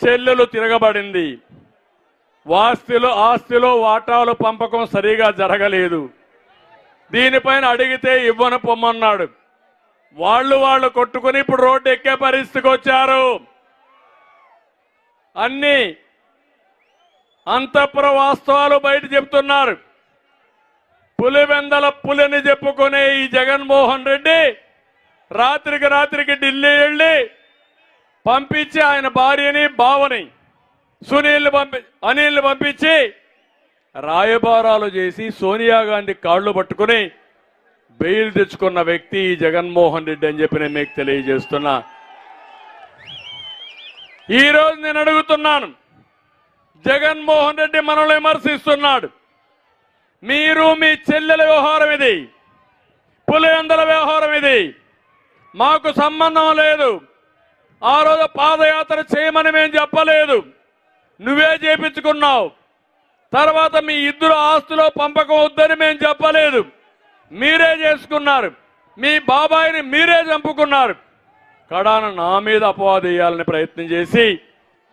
చెల్లెలు తిరగబడింది. వాస్తిలో ఆస్తిలో వాటాలు పంపకం సరిగా జరగలేదు. దీనిపైన అడిగితే ఇవ్వను పొమ్మన్నాడు. వాళ్ళు వాళ్ళు కొట్టుకుని ఇప్పుడు రోడ్డు ఎక్కే పరిస్థితికి వచ్చారు. అన్ని అంతఃపుర వాస్తవాలు బయట చెప్తున్నారు. పులివెందల పులిని చెప్పుకునే ఈ జగన్మోహన్ రెడ్డి రాత్రికి రాత్రికి ఢిల్లీ వెళ్ళి పంపించి ఆయన భార్యని బావని సునీల్ని పంపి అనిల్ని పంపించి రాయబారాలు చేసి సోనియా గాంధీ కాళ్ళు పట్టుకుని బెయిల్ తెచ్చుకున్న వ్యక్తి జగన్మోహన్ రెడ్డి అని చెప్పి నేను మీకు తెలియజేస్తున్నా. ఈరోజు నేను అడుగుతున్నాను జగన్మోహన్ రెడ్డి మనల్ని విమర్శిస్తున్నాడు. మీరు మీ చెల్లెల వ్యవహారం ఇది పులియందల వ్యవహారం ఇది మాకు సంబంధం లేదు. ఆ రోజు పాదయాత్ర చేయమని మేము చెప్పలేదు. నువ్వే చేపించుకున్నావు. తర్వాత మీ ఇద్దరు ఆస్తులో పంపకం వద్దని మేము చెప్పలేదు. మీరే చేసుకున్నారు. మీ బాబాయిని మీరే చంపుకున్నారు. కడాన నా మీద అపవాదేయాలని ప్రయత్నం చేసి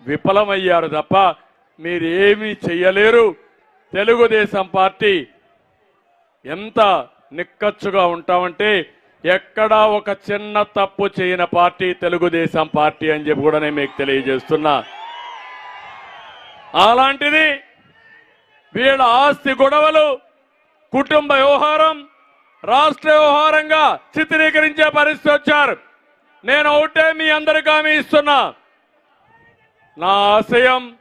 విఫలమయ్యారు తప్ప మీరేమీ చెయ్యలేరు. తెలుగుదేశం పార్టీ ఎంత నిక్కచ్చుగా ఉంటామంటే ఎక్కడా ఒక చిన్న తప్పు చేయని పార్టీ తెలుగుదేశం పార్టీ అని చెప్పి కూడా నేను మీకు తెలియజేస్తున్నా. అలాంటిది వీళ్ళ ఆస్తి గొడవలు కుటుంబ వ్యవహారం రాష్ట్ర వ్యవహారంగా చిత్రీకరించే పరిస్థితి వచ్చారు. నేను ఒకటే మీ అందరికీ హామీ ఇస్తున్నా. నా ఆశయం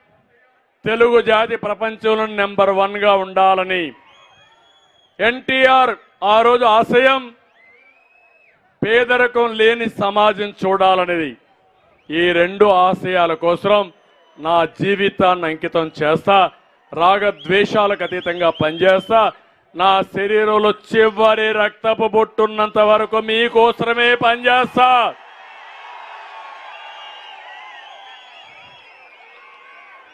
తెలుగు జాతి ప్రపంచంలో నెంబర్ వన్గా ఉండాలని. ఎన్టీఆర్ ఆ రోజు ఆశయం పేదరికం లేని సమాజం చూడాలనేది ఈ రెండు ఆశయాల కోసం నా జీవితాన్ని అంకితం చేస్తా రాగద్వేషాలకు అతీతంగా పనిచేస్తా నా శరీరంలో చివరి రక్తపు బొట్టున్నంత వరకు మీకోసమే పనిచేస్తా.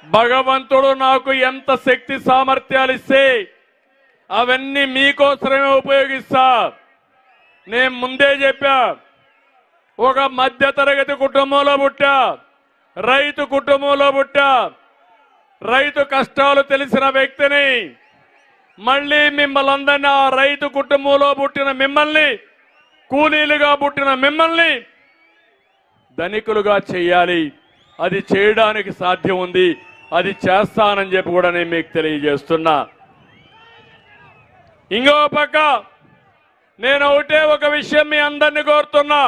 భగవంతుడు నాకు ఎంత శక్తి సామర్థ్యాలు ఇస్తే అవన్నీ మీకోసమే ఉపయోగిస్తా. నేను ముందే చెప్పా ఒక మధ్యతరగతి కుటుంబంలో పుట్టా రైతు కుటుంబంలో పుట్టా రైతు కష్టాలు తెలిసిన వ్యక్తిని మళ్ళీ మిమ్మల్ని అందరినీ ఆ రైతు కుటుంబంలో పుట్టిన మిమ్మల్ని కూలీలుగా పుట్టిన మిమ్మల్ని ధనికులుగా చేయాలి. అది చేయడానికి సాధ్యం ఉంది. అది చేస్తానని చెప్పి కూడా నేను మీకు తెలియజేస్తున్నా. ఇంకో పక్క నేను ఒకటే ఒక విషయం మీ అందరినీ కోరుతున్నా.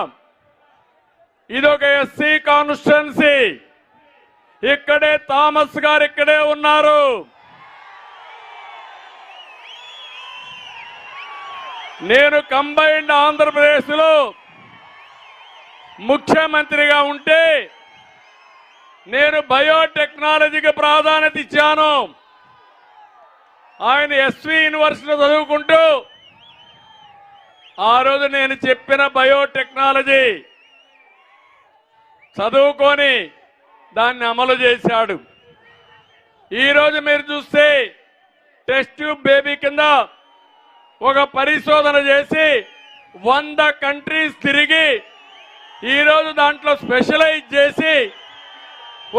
ఇది ఒక ఎస్సీ కాన్స్టిట్యున్సీ. ఇక్కడే థామస్ గారు ఇక్కడే ఉన్నారు. నేను కంబైన్డ్ ఆంధ్రప్రదేశ్లో ముఖ్యమంత్రిగా ఉంటే నేను బయోటెక్నాలజీకి ప్రాధాన్యత ఇచ్చాను. ఆయన ఎస్వి యూనివర్సిటీ చదువుకుంటూ ఆ రోజు నేను చెప్పిన బయోటెక్నాలజీ చదువుకొని దాన్ని అమలు చేశాడు. ఈరోజు మీరు చూస్తే టెస్ట్ ట్యూబ్ బేబీ కింద ఒక పరిశోధన చేసి వంద కంట్రీస్ తిరిగి ఈరోజు దాంట్లో స్పెషలైజ్ చేసి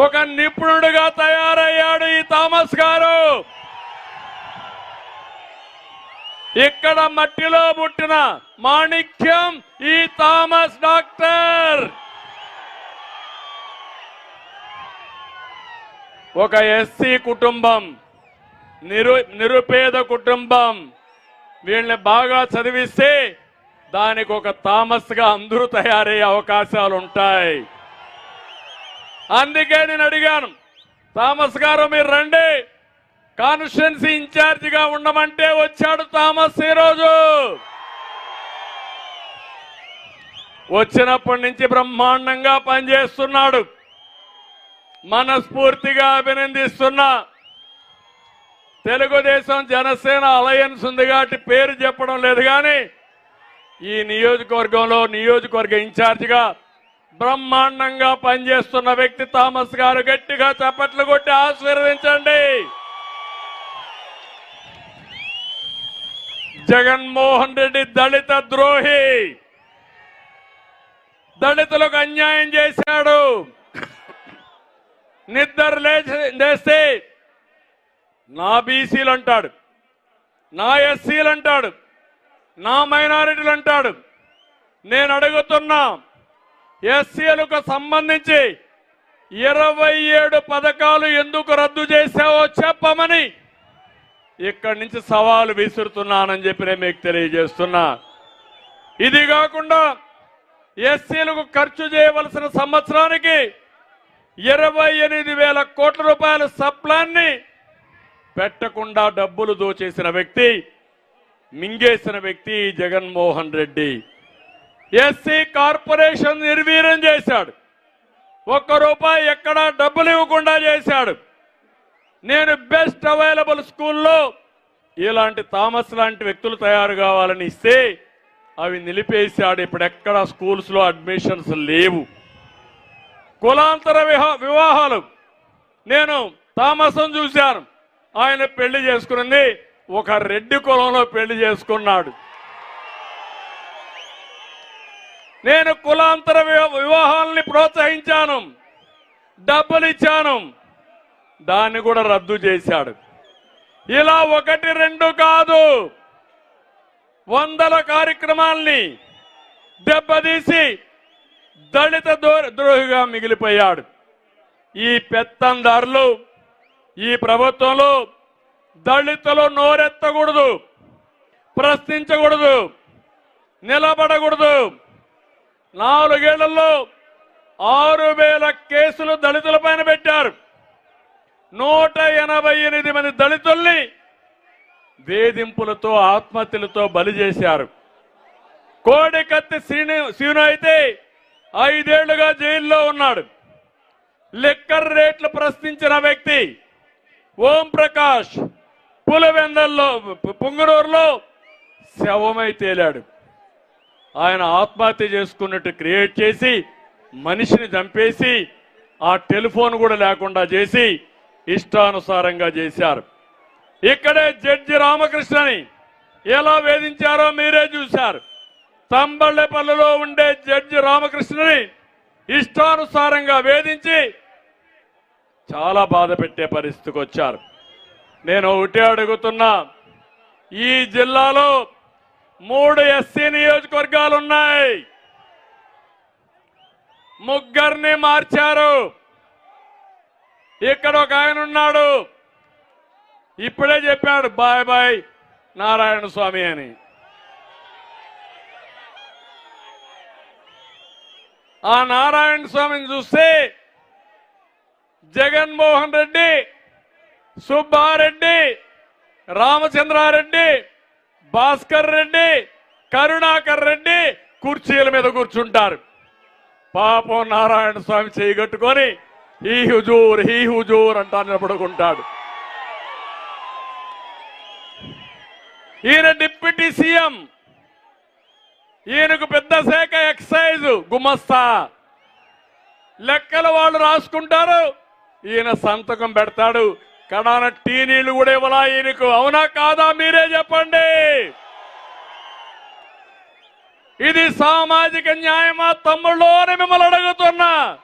ఒక నిపుణుడుగా తయారయ్యాడు ఈ థామస్ గారు. ఇక్కడ మట్టిలో పుట్టిన మాణిక్యం ఈ థామస్ డాక్టర్. ఒక ఎస్సీ కుటుంబం నిరు నిరుపేద కుటుంబం వీళ్ళని బాగా చదివిస్తే దానికి ఒక థామస్గా అందరూ తయారయ్యే అవకాశాలు ఉంటాయి అందుకే నేను అడిగాను థామస్ గారు మీరు రండి. కాన్స్టిట్యున్సీ ఇన్ఛార్జిగా ఉండమంటే వచ్చాడు థామస్ ఈ రోజు. వచ్చినప్పటి నుంచి బ్రహ్మాండంగా పనిచేస్తున్నాడు. మనస్ఫూర్తిగా అభినందిస్తున్నా. తెలుగుదేశం జనసేన అలయన్స్ ఉంది కాబట్టి పేరు చెప్పడం లేదు కానీ ఈ నియోజకవర్గంలో నియోజకవర్గ ఇన్ఛార్జిగా బ్రహ్మాండంగా పనిచేస్తున్న వ్యక్తి థామస్ గారు గట్టిగా చప్పట్లు కొట్టి ఆశీర్వదించండి. జగన్మోహన్ రెడ్డి దళిత ద్రోహి. దళితులకు అన్యాయం చేశాడు. నిద్ర లేస్తే నా బీసీలు అంటాడు నా ఎస్సీలు అంటాడు నా మైనారిటీలు అంటాడు. నేను అడుగుతున్నా ఎస్సీలకు సంబంధించి ఇరవై ఏడు పథకాలు ఎందుకు రద్దు చేశావో చెప్పమని. ఇక్కడి నుంచి సవాలు విసురుతున్నానని చెప్పి నేను మీకు తెలియజేస్తున్నా. ఇది కాకుండా ఎస్సీలకు ఖర్చు చేయవలసిన సంవత్సరానికి ఇరవై ఎనిమిది వేల కోట్ల రూపాయల సప్లాన్ని పెట్టకుండా డబ్బులు దోచేసిన వ్యక్తి మింగేసిన వ్యక్తి జగన్మోహన్ రెడ్డి. ఎస్సీ కార్పొరేషన్ నిర్వీర్యం చేశాడు. ఒక్క రూపాయి ఎక్కడా డబ్బులు ఇవ్వకుండా చేశాడు. నేను బెస్ట్ అవైలబుల్ స్కూల్లో ఇలాంటి థామస్ లాంటి వ్యక్తులు తయారు కావాలని ఇస్తే అవి నిలిపేశాడు. ఇప్పుడు ఎక్కడ స్కూల్స్లో అడ్మిషన్స్ లేవు. కులాంతర విహా- వివాహాలు. నేను తామసం చూశాను. ఆయన పెళ్ళి చేసుకున్నది ఒక రెడ్డి కులంలో పెళ్ళి చేసుకున్నాడు. నేను కులాంతర వివాహాలని ప్రోత్సహించాను. డబ్బులు ఇచ్చాను. దాన్ని కూడా రద్దు చేశాడు. ఇలా ఒకటి రెండు కాదు. వందల కార్యక్రమాల్ని దెబ్బతీసి దళిత దో- ద్రోహిగా మిగిలిపోయాడు. ఈ పెత్తందారులు ఈ ప్రభుత్వంలో దళితులు నోరెత్తకూడదు ప్రశ్నించకూడదు నిలబడకూడదు. నాలుగేళ్ళలో ఆరు వేల కేసులు దళితుల పైన పెట్టారు. నూట ఎనభై ఎనిమిది మంది దళితుల్ని వేధింపులతో ఆత్మహత్యలతో బలి చేశారు. కోడికత్తి శ్రీను శ్రీను అయితే ఐదేళ్ళుగా జైల్లో ఉన్నాడు. లిక్కర్ రేట్లు ప్రశ్నించిన వ్యక్తి ఓం ప్రకాష్ పులివెందల్లో పుంగనూరులో శవమై తేలాడు. ఆయన ఆత్మహత్య చేసుకున్నట్టు క్రియేట్ చేసి మనిషిని చంపేసి ఆ టెలిఫోన్ కూడా లేకుండా చేసి ఇష్టానుసారంగా చేశారు. ఇక్కడే జడ్జి రామకృష్ణని ఎలా వేధించారో మీరే చూశారు. తంబళ్ళపల్లిలో ఉండే జడ్జి రామకృష్ణని ఇష్టానుసారంగా వేధించి చాలా బాధ పెట్టే పరిస్థితికి వచ్చారు. నేను ఒకటే అడుగుతున్నా ఈ జిల్లాలో మూడు ఎస్సీ నియోజకవర్గాలు ఉన్నాయి ముగ్గురిని మార్చారు. ఇక్కడ ఒక ఆయన ఉన్నాడు. ఇప్పుడే చెప్పాడు బాయ్ బాయ్ నారాయణ స్వామి అని. ఆ నారాయణ స్వామిని చూస్తే జగన్మోహన్ రెడ్డి సుబ్బారెడ్డి రామచంద్రారెడ్డి భాస్కర్ రెడ్డి కరుణాకర్ రెడ్డి కుర్చీల మీద కూర్చుంటారు. పాపం నారాయణ స్వామి చేయగట్టుకొని హీ హుజూర్ హీ హుజూర్ అంటా నిలబడుకుంటాడు. ఈయన డిప్యూటీ సీఎం. ఈయనకు పెద్ద శాఖ ఎక్సైజ్ గుమస్తా. లెక్కలు వాళ్ళు రాసుకుంటారు. ఈయన సంతకం పెడతాడు. కడాన టీ నీళ్ళు కూడా ఇవ్వలా ఈయనకు? అవునా కాదా? మీరే చెప్పండి. ఇది సామాజిక న్యాయమా? తమ్ముళ్ళు అని మిమ్మల్ని అడుగుతున్నా.